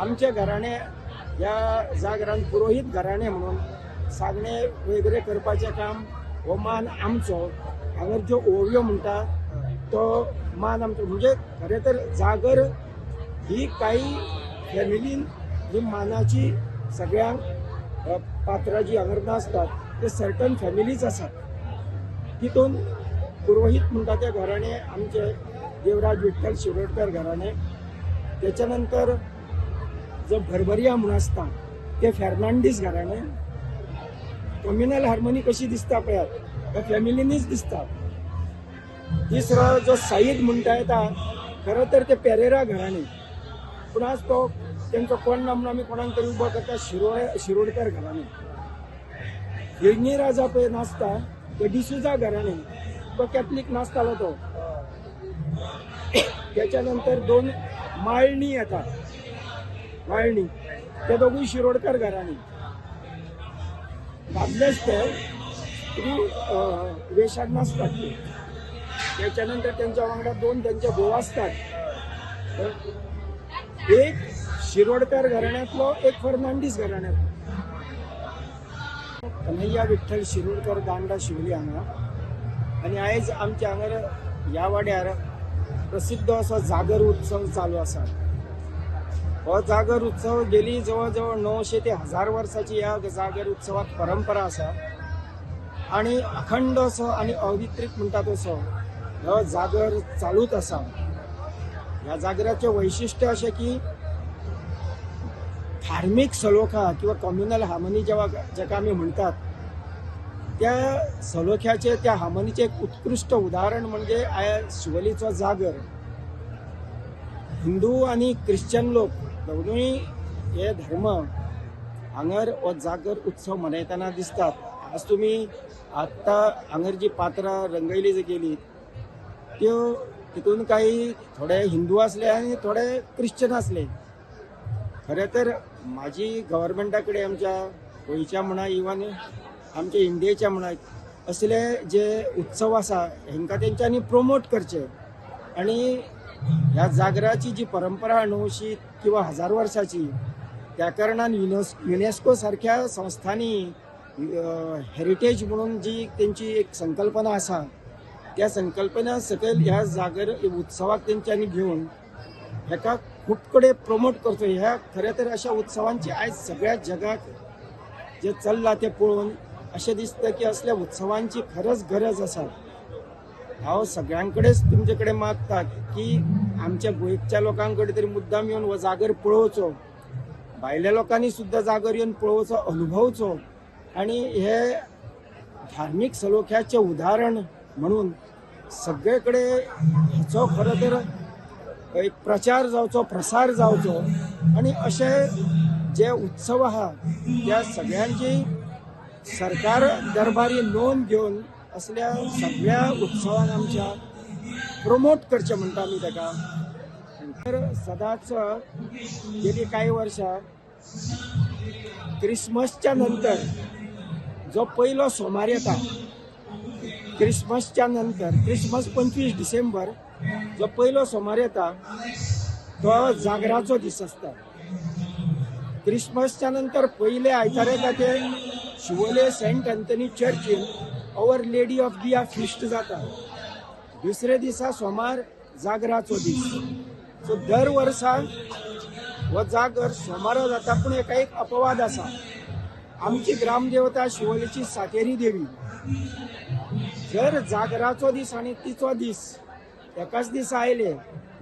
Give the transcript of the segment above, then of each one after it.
आमचे घराणे ह्या जागरान पुरोहीत घराणे म्हणून सांगणे वगैरे करपाचें काम हो मान आमचो. हांगा ज्यो ओव्यो म्हणटा तो मान आमचो. म्हणजे खरें तर जागर ही काही फॅमिलीन ही मानाची सगळ्यांक पात्रां जी हांगर नासतात ते सर्टन फॅमिलीज आसात. तितून पुरोहीत म्हणटा ते घराणे आमचे देवराज विठ्ठल शिरोडकर घराणे. त्याच्यानंतर जो भरभरिया म्हणून आसता ते फेर्नांडीस घराणे कम्युनल हार्मोनी कशी दिसता पळयात त्या फॅमिलीनीच दिसता तिसरो जो साईद म्हणटा येता खरं तर ते पेरेरा घराणे पूण आज तो तेंचो कोण ना म्हणून आमी कोणाक तरी उबो करता शिरोळे शिरोडकर घराणे हिरणी राजा पळय नाचता तो डिसुजा घराणे तो कॅथलीक नाचतालो तो. त्याच्यानंतर दोन माळणी येतात. माळणी ते दोघी शिरोडकर घराणी. दादलेच तर स्त्री अं, वेशात नाचतात ते त्याच्यानंतर त्यांच्या वांगडा दोन त्यांचे भाऊ असतात. एक शिरोडकर घराण्यातलो एक फर्नांडीस घराण्यातलो. कन्हैया विठ्ठल शिरोडकर दांडा शिवली हांगा आनी आयज आमच्या हांगा ह्या वाड्यार प्रसिद्ध असो जागर उत्सव चालू आसा जागर उत्सव गेली जवळ जवळ णवशे ते हजार वर्साची ह्या जागर उत्सवाक परंपरा आसा आणि अखंड असो आणि अवित्रीत म्हणटा तसो हो जागर चालूच आसा ह्या जागराचें वैशिष्ट्य अशें की धार्मीक सलोखा किंवा कम्युनल हार्मनी जेव्हा जेका आमी म्हणटात त्या सलोख्याचे त्या हार्मनीचे एक उत्कृष्ट उदाहरण म्हणजे आय शिवलीचा जागर. हिंदू आणि ख्रिश्चन लोक दोनूय हे धर्म हांगर हो जागर उत्सव मनयतना दिसतात. आज तुम्ही आत्ता हांगर जी पात्रां रंगयली जी गेली त्यो तितून काही थोडे हिंदू असले आणि थोडे क्रिश्चन असले. खरें तर माझी गव्हर्मेंटा कडेन आमच्या गोंयच्या म्हणा इवन आमच्या इंडियेच्या म्हणा असले जे उत्सव आसा हेंकां तेंच्यांनी प्रोमोट करचे. आणि ह्या जागराची जी परंपरा णवशी किंवा हजार वर्साची त्या कारणान युनेस युनेस्को सारख्या संस्थांनी हेरिटेज म्हणून जी त्यांची एक संकल्पना आसा त्या संकल्पना सकयल ह्या जागर उत्सवाक तेंच्यांनी घेवन हेका खूब कडेन प्रमोट करचो ह्या खरें तर अशा उत्सवांची आयज सगळ्या जगाक जे चल्लां तें पळोवन अशें दिसता की असल्या उत्सवांची खरंच गरज आसा हांव सगळ्यां कडेच तुमचे कडेन मागता की आमच्या गोंयच्या लोकां कडेन तरी मुद्दाम येवन हो जागर पळोवचो. भायल्या लोकांनी सुद्दां जागर येवन पळोवचो अनुभवचो. आणि हे धार्मीक सलोख्याचे उदाहरण म्हणून सगळे कडेन हाचो खरो तर एक प्रचार जावचो प्रसार जावचो. आणि असे जे उत्सव आहा त्या सगळ्यांची सरकार दरबारी नोंद घेवन असल्या सगळ्या उत्सवांक आमच्या प्रमोट करचे म्हणटा आमी ताका तर सदांच गेली काही वर्सां क्रिसमसच्या नंतर जो पयलो सोमार येता क्रिसमसच्या नंतर क्रिसमस पंचवीस डिसेंबर जो पयलो सोमार येता तो जागराचो दीस आसता क्रिसमसच्या नंतर पयले आयतारे ते शिवोले सेंट अँथनी चर्चीन अवर लेडी ऑफ दिया फिस्ट जाता. दुसरे दिसा सोमार जागराचो दीस. सो दर वर्सा हो जागर सोमारा जाता पूण एका एक अपवाद आसा आमची ग्रामदेवता शिवोलेची सातेरी देवी. जर जागराचो दीस आणि तिचो दीस एकाच दीस आयले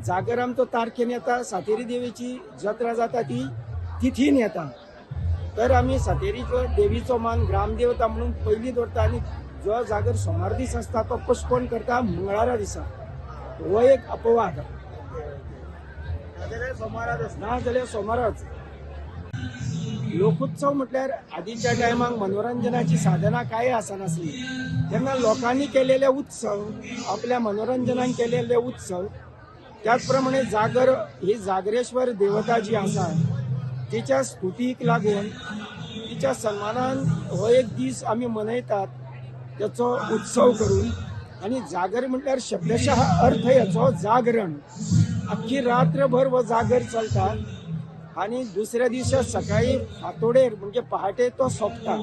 जागर आमचो तारखेन येता सातेरी देवीची जत्रा जाता ती तिथीन येता तर आमी सातेरीचो देवीचो मान ग्रामदेवता म्हणून पयलीं दवरता आनी जो जागर सोमार दीस आसता तो पोस्टपोन करता मंगळारा दिसा. हो एक अपवाद. ना जाल्यार सोमारच लोकोत्सव म्हटल्यार आदींच्या टायमाक मनोरंजनाची साधना काय आसनासली तेन्ना लोकांनी केलेले उत्सव आपल्या मनोरंजनान केलेले उत्सव त्याचप्रमाणे जागर ही जागरेश्वर देवता जी आसा तिच्या स्तुतीक लागून तिच्या सन्मानान हो एक दीस आमी मनयतात. त्याचो उत्सव करून आणि जागर म्हटल्यार शब्दशः अर्थ याचो जागरण. अख्खी रात्रभर हो जागर चलता आणि दुसऱ्या दिवशी सकाळी फातोडेर म्हणजे पहाटे तो सोंपता.